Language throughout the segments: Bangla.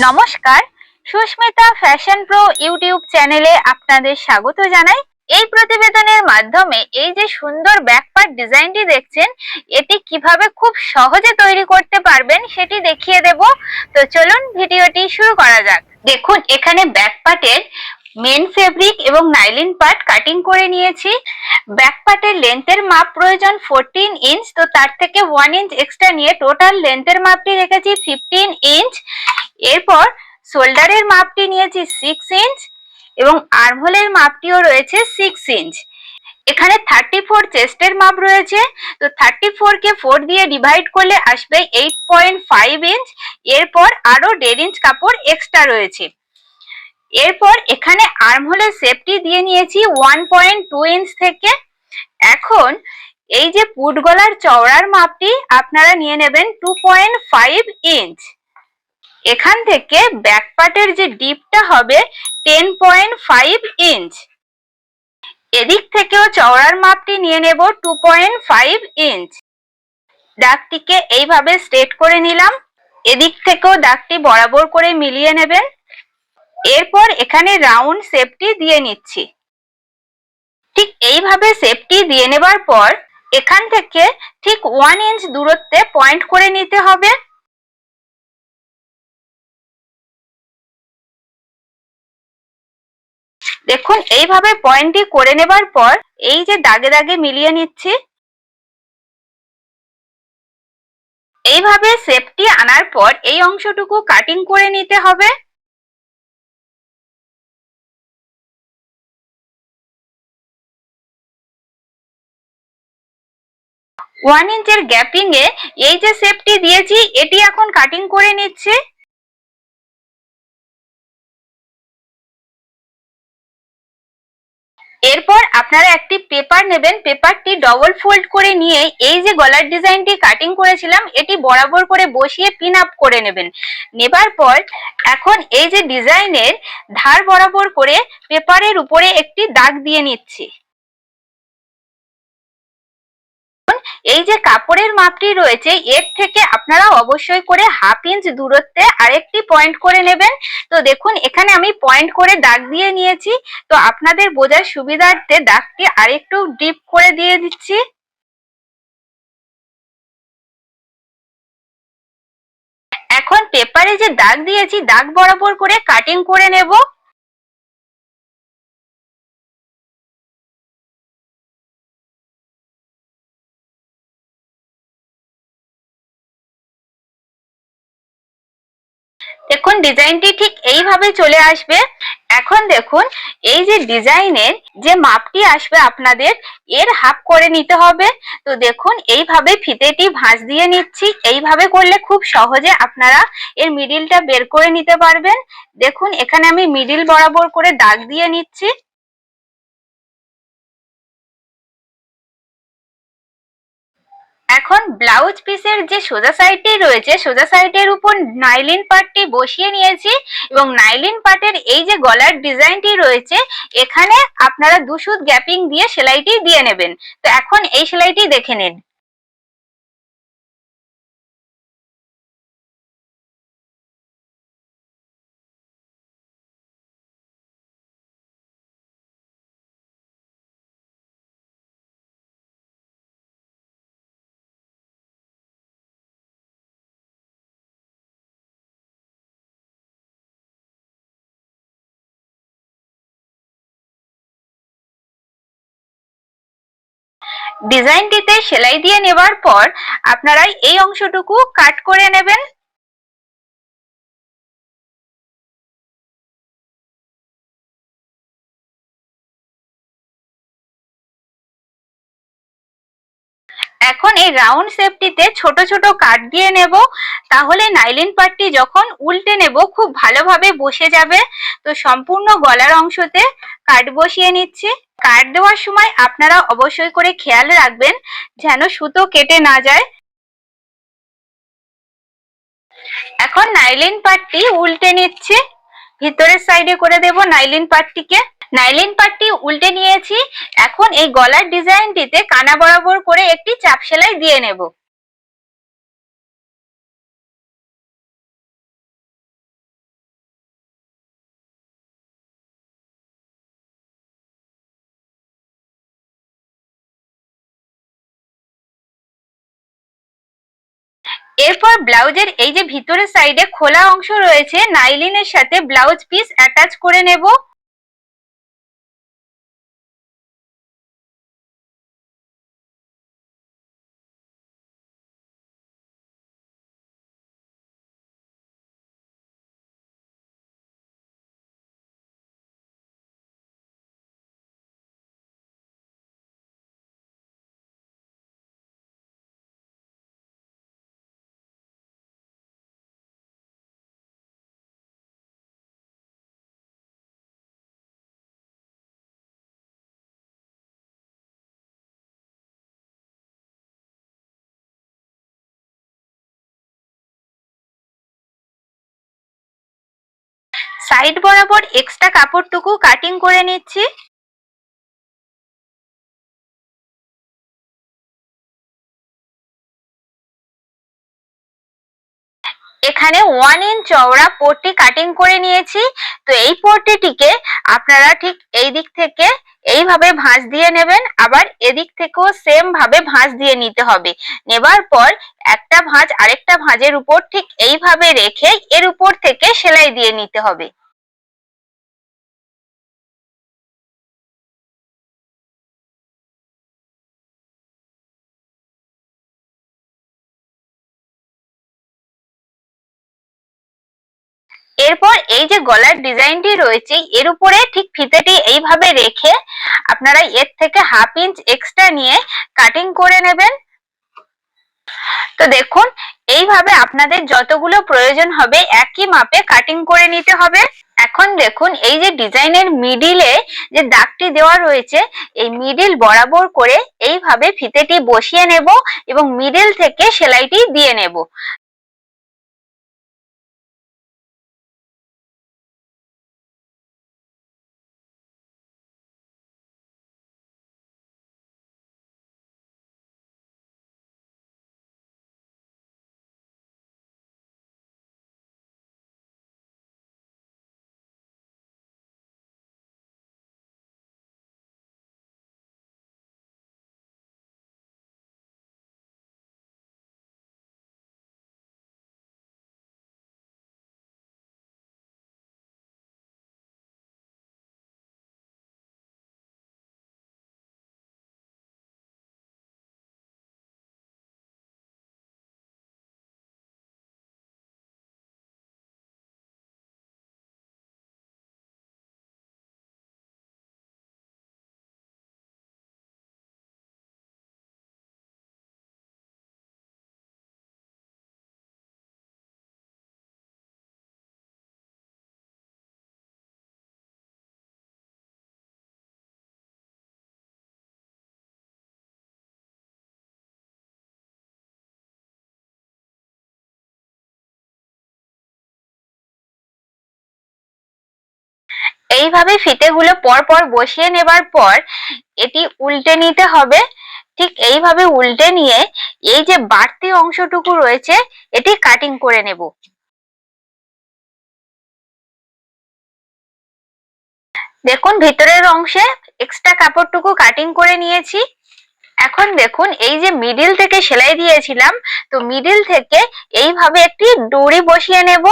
নমস্কার। সুস্মিতা ফ্যাশন প্রো ইউটিউব চ্যানেলে আপনাদের স্বাগত জানাই। এই প্রতিবেদনের মাধ্যমে এই যে সুন্দর ব্যাকপার্ট ডিজাইনটি দেখছেন, এটি কীভাবে খুব সহজে তৈরি করতে পারবেন সেটি দেখিয়ে দেব। তো চলুন ভিডিওটি শুরু করা যাক। দেখুন, এখানে ব্যাকপার্টের মেন ফেব্রিক এবং নাইলিন পার্ট কাটিং করে নিয়েছি। ব্যাক পার্টের লেন্থের মাপ প্রয়োজন ফোরটিন ইঞ্চ তো তার থেকে ওয়ান ইঞ্চ এক্সট্রা নিয়ে টোটাল লেন্থের মাপটি রেখেছি ফিফটিন ইঞ্চ এরপর শোল্ডারের মাপটি নিয়েছি সিক্স ইঞ্চ এবং আর্মহোলের মাপটিও রয়েছে সিক্স ইঞ্চ এখানে থার্টি ফোর চেস্টের মাপ রয়েছে, তো থার্টি ফোর কে ফোর দিয়ে ডিভাইড করলে আসবে এইট পয়েন্ট ফাইভ ইঞ্চ এরপর আরও দেড় ইঞ্চ কাপড় এক্সট্রা রয়েছে। এরপর এখানে আর্মহোলের সেফটি দিয়ে নিয়েছি ওয়ান পয়েন্ট টু ইঞ্চ থেকে। এখন এই যে পুট গলার চওড়ার মাপটি আপনারা নিয়ে নেবেন টু পয়েন্ট ফাইভ ইঞ্চ এখান থেকে ব্যাক পার্টের যে ডিপটা হবে টেন পয়েন্ট ফাইভ ইঞ্চ এদিক থেকেও চওড়ার মাপটি নিয়ে নেব টু পয়েন্ট ফাইভ ইঞ্চ দাগটিকে এইভাবে স্ট্রেট করে নিলাম। এদিক থেকেও দাগটি বরাবর করে মিলিয়ে নেবেন। এরপর এখানে রাউন্ড শেপটি দিয়ে নিচ্ছি। ঠিক এইভাবে শেপটি দিয়ে নেবার পর এখান থেকে ঠিক ওয়ান ইঞ্চ দূরত্বে পয়েন্ট করে নিতে হবে। দেখুন, এইভাবে পয়েন্টটি করে নেবার পর এই যে দাগে দাগে মিলিয়ে নিচ্ছি, এইভাবে শেপটি আনার পর এই অংশটুকু কাটিং করে নিতে হবে। ওয়ান ইঞ্চের গ্যাপিং এ এই যে শেপটি দিয়েছি, এটি এখন কাটিং করে নিচ্ছে। এরপর আপনারা একটি পেপার নেবেন। পেপারটি ডবল ফোল্ড করে নিয়ে এই যে গলার ডিজাইনটি কাটিং করেছিলাম, এটি বরাবর করে বসিয়ে পিন আপ করে নেবেন। নেবার পর এখন এই যে ডিজাইনের ধার বরাবর করে পেপারের উপরে একটি দাগ দিয়ে নিচ্ছি। এই যে কাপড়ের মাপটি রয়েছে, এর থেকে আপনারা অবশ্যই করে হাফ ইঞ্চ দূরত্বে আরেকটি পয়েন্ট করে নেবেন। তো দেখুন, এখানে আমি পয়েন্ট করে দাগ দিয়ে নিয়েছি। তো আপনাদের বোঝার সুবিধার্থে দাগটি আরেকটু ডিপ করে দিয়ে দিচ্ছি। এখন পেপারে যে দাগ দিয়েছি, দাগ বরাবর করে কাটিং করে নেব। দেখুন, ডিজাইনটি ঠিক এইভাবে চলে আসবে। এখন দেখুন, এই যে ডিজাইনের যে মাপটি আসবে আপনাদের, এর হাফ করে নিতে হবে। তো দেখুন, এইভাবে ফিতেটি ভাঁজ দিয়ে নিচ্ছি। এইভাবে করলে খুব সহজে আপনারা এর মিডিলটা বের করে নিতে পারবেন। দেখুন, এখানে আমি মিডিল বরাবর করে দাগ দিয়ে নিচ্ছি। এখন ব্লাউজ পিসের যে সোজা সাইডটি রয়েছে, সোজা সাইডের উপর নাইলিন পার্টটি বসিয়ে নিয়েছি এবং নাইলিন পার্টের এই যে গলার ডিজাইনটি রয়েছে, এখানে আপনারা দুসুদ গ্যাপিং দিয়ে সেলাইটি দিয়ে নেবেন। তো এখন এই সেলাইটি দেখে নিন। ডিজাইনটিতে সেলাই দিয়ে নেবার পর আপনারা এই অংশটুকু কাট করে নেবেন। এখন এই রাউন্ড শেপটিতে ছোট ছোট কাট দিয়ে নেব। তাহলে নাইলিন পাটটি যখন উল্টে নেব, খুব ভালোভাবে বসে যাবে। তো সম্পূর্ণ গলার অংশতে কাট বসিয়ে নিচ্ছি। কাট দেওয়ার সময় আপনারা অবশ্যই করে খেয়াল রাখবেন, যেন সুতো কেটে না যায়। এখন নাইলিন পাটটি উল্টে নিচ্ছি। ভিতরের সাইডে করে দেব নাইলিন পাটটিকে। নাইলিন পাটটি উল্টে নিয়েছি। এখন এই গলার ডিজাইনটিতে কানা বরাবর করে একটি চাপ সেলাই দিয়ে নেব। এরপর ব্লাউজের এই যে ভিতরের সাইডে খোলা অংশ রয়েছে, নাইলিনের সাথে ব্লাউজ পিস অ্যাটাচ করে নেব। সাইড বরাবর এক্সট্রা কাপড়টুকু কাটিং করে নিচ্ছি। এখানে ওয়ান ইঞ্চ চওড়া পট্টি কাটিং করে নিয়েছি। তো এই পট্টিটিকে আপনারা ঠিক এই দিক থেকে এইভাবে ভাঁজ দিয়ে নেবেন, আবার এদিক থেকেও সেম ভাবে ভাঁজ দিয়ে নিতে হবে। নেবার পর একটা ভাঁজ আরেকটা ভাঁজের উপর ঠিক এইভাবে রেখে এর উপর থেকে সেলাই দিয়ে নিতে হবে। এরপর এই যে গলার ডিজাইনটি রয়েছে, এর উপরে ঠিক ফিতেটি এইভাবে রেখে আপনারা এর থেকে হাফ ইঞ্চ এক্সট্রা নিয়ে কাটিং করে নেবেন। তো দেখুন, এইভাবে আপনাদের যতগুলো প্রয়োজন হবে, একই মাপে কাটিং করে নিতে হবে। এখন দেখুন, এই যে ডিজাইনের মিডিলে যে দাগটি দেওয়া রয়েছে, এই মিডিল বরাবর করে এইভাবে ফিতেটি বসিয়ে নেব এবং মিডিল থেকে সেলাইটি দিয়ে নেব। এইভাবে ফিতেগুলো পর পর বসিয়ে নেবার পর এটি উল্টে নিতে হবে। ঠিক এইভাবে উল্টে নিয়ে এই যে বাড়তি অংশটুকু রয়েছে, এটি কাটিং করে নেব। দেখুন ভিতরের অংশে এক্সট্রা কাপড়টুকু কাটিং করে নিয়েছি। এখন দেখুন এই যে মিডিল থেকে সেলাই দিয়েছিলাম, তো মিডিল থেকে এইভাবে একটি ডরি বসিয়ে নেব।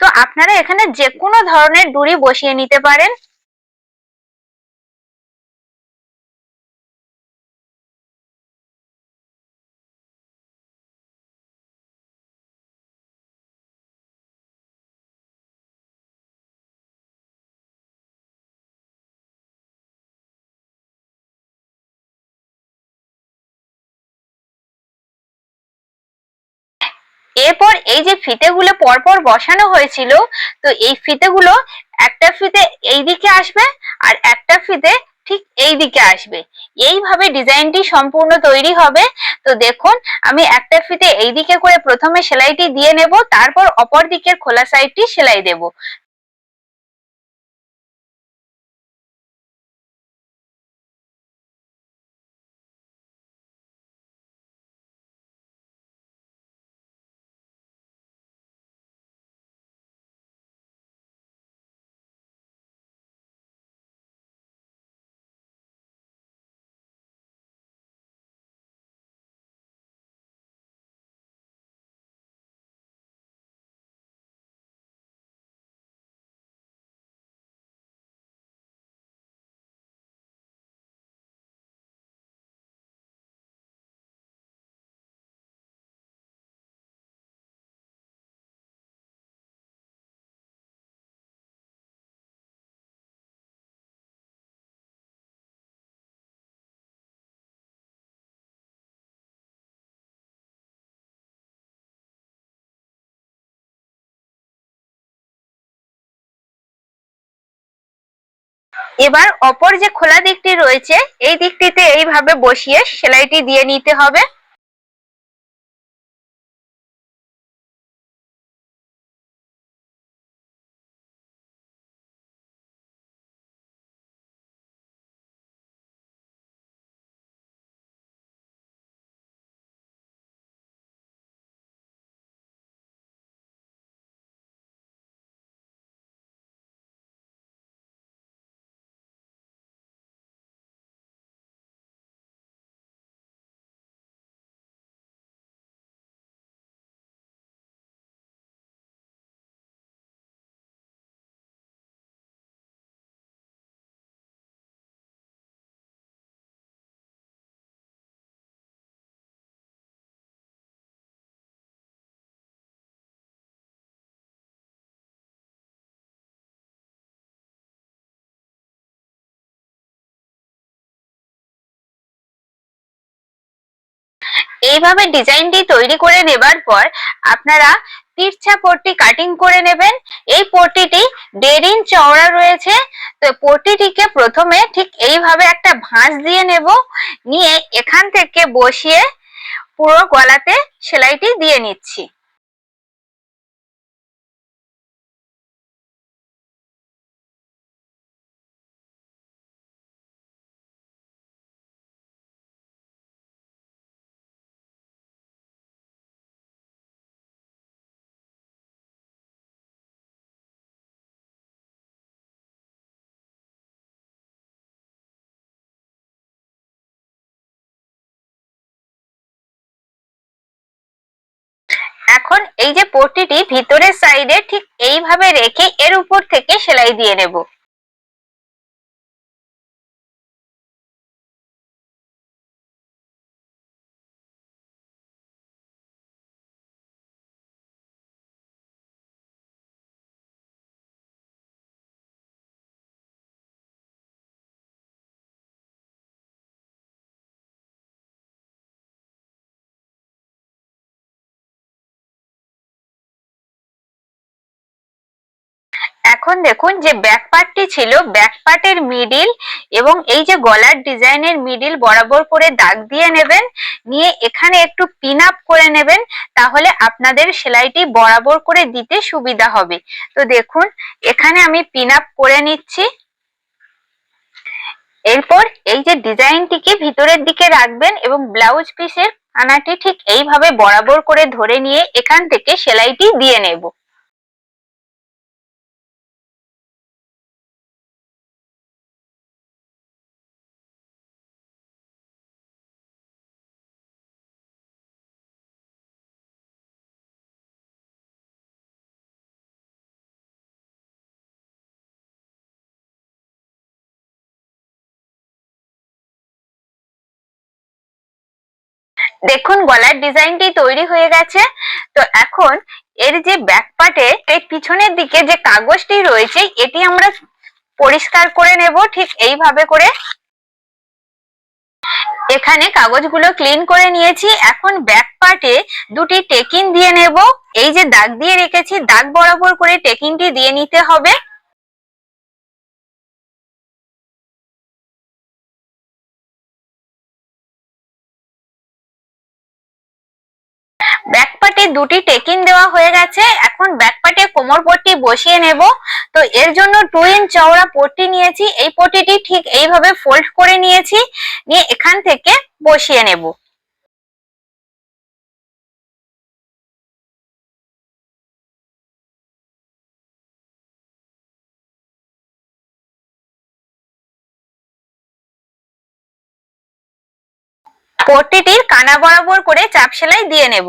তো আপনারা এখানে যে কোনো ধরনের ডুরি বসিয়ে নিতে পারেন। এরপর এই যে ফিতেগুলো পরপর বসানো হয়েছিল, তো এই ফিতেগুলো একটা ফিতে এই দিকে আসবে আর একটা ফিতে ঠিক এই দিকে আসবে। এইভাবে ডিজাইনটি সম্পূর্ণ তৈরি হবে। তো দেখুন, আমি একটা ফিতে এই দিকে করে প্রথমে সেলাইটি দিয়ে নেব, তারপর অপর দিকের খোলা সাইডটি সেলাই দেব। এবার অপর যে খোলা দিকটি রয়েছে এই দিকটিতে এইভাবে বসিয়ে সেলাইটি দিয়ে নিতে হবে। এইভাবে ডিজাইনটি তৈরি করে নেবার পর আপনারা তিরছা পট্টি কাটিং করে নেবেন। এই পট্টিটি দেড় ইঞ্চ চওড়া রয়েছে। তো পট্টিটিকে প্রথমে ঠিক এইভাবে একটা ভাঁজ দিয়ে নেব। নিয়ে এখান থেকে বসিয়ে পুরো গলাতে সেলাইটি দিয়ে নিচ্ছি। এখন এই যে পট্টিটি ভিতরের সাইডে ঠিক এইভাবে রেখে এর উপর থেকে সেলাই দিয়ে নেব। এখন দেখুন যে ব্যাক পার্টটি ছিল ব্যাক পার্টের মিডিল এবং এই যে গলার ডিজাইনের মিডিল বরাবর করে দাগ দিয়ে নেবেন, নিয়ে এখানে একটু পিন আপ করে নেবেন, তাহলে আপনাদের সেলাইটি বরাবর করে দিতে সুবিধা হবে। তো দেখুন, এখানে আমি পিন আপ করে নিচ্ছি। এরপর এই যে ডিজাইনটিকে ভিতরের দিকে রাখবেন এবং ব্লাউজ পিসের আনাটি ঠিক এইভাবে বরাবর করে ধরে নিয়ে এখান থেকে সেলাইটি দিয়ে নেব। দেখুন, গলার ডিজাইনটি তৈরি হয়ে গেছে। তো এখন এর যে ব্যাক পার্টে এই পিছনের দিকে যে কাগজটি রয়েছে, এটি আমরা পরিষ্কার করে নেব, ঠিক এইভাবে করে। এখানে কাগজগুলো ক্লিন করে নিয়েছি। এখন ব্যাক পার্টে দুটি টেকিন দিয়ে নেব। এই যে দাগ দিয়ে রেখেছি, দাগ বরাবর করে টেকিনটি দিয়ে নিতে হবে। ব্যাকপাটে দুটি টেকিন দেওয়া হয়ে গেছে। এখন ব্যাকপাটে কোমর পট্টি বসিয়ে নেব। তো এর জন্য টু ইঞ্চ চওড়া পট্টি নিয়েছি। এই পট্টিটি ঠিক এইভাবে ফোল্ড করে নিয়েছি। নিয়ে এখান থেকে বসিয়ে নেব। পট্টিটির কানা বরাবর করে চাপ সেলাই দিয়ে নেব।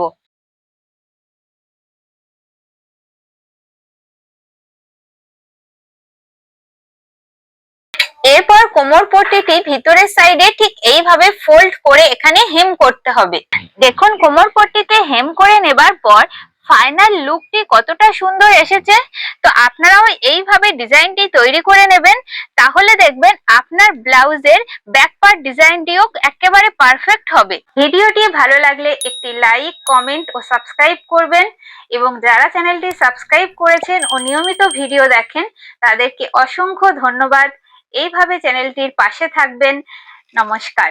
কোমর পট্টিটি ভিতরের সাইডে ঠিক এইভাবে ফোল্ড করে এখানে হেম করতে হবে। দেখুন, কোমর পট্টিতে হেম করে নেবার পর ফাইনাল লুকটি কতটা সুন্দর এসেছে। তো আপনারাও এইভাবে ডিজাইনটি তৈরি করে নেবেন। তাহলে দেখবেন আপনার ব্লাউজের ব্যাক পার্ট ডিজাইনটিও একেবারে পারফেক্ট হবে। ভিডিওটি ভালো লাগলে একটি লাইক কমেন্ট ও সাবস্ক্রাইব করবেন এবং যারা চ্যানেলটি সাবস্ক্রাইব করেছেন ও নিয়মিত ভিডিও দেখেন, তাদেরকে অসংখ্য ধন্যবাদ। এইভাবে চ্যানেলটির পাশে থাকবেন। নমস্কার।